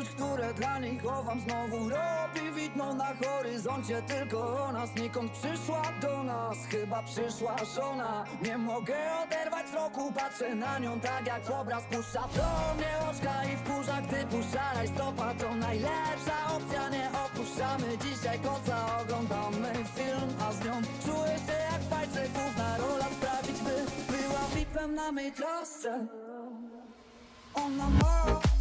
które dla nich chowam znowu robi widno na horyzoncie. Tylko ona znikąd przyszła do nas Chyba przyszła żona. Nie mogę oderwać wzroku Patrzę na nią tak jak obraz puszcza Do mnie oczka i wkurza Gdy puszcza stopa. To najlepsza opcja Nie opuszczamy dzisiaj koca. Oglądamy film, a z nią Czuję się jak w bajce. Główna rola sprawić by Była vipem na mej trosce. Ona ma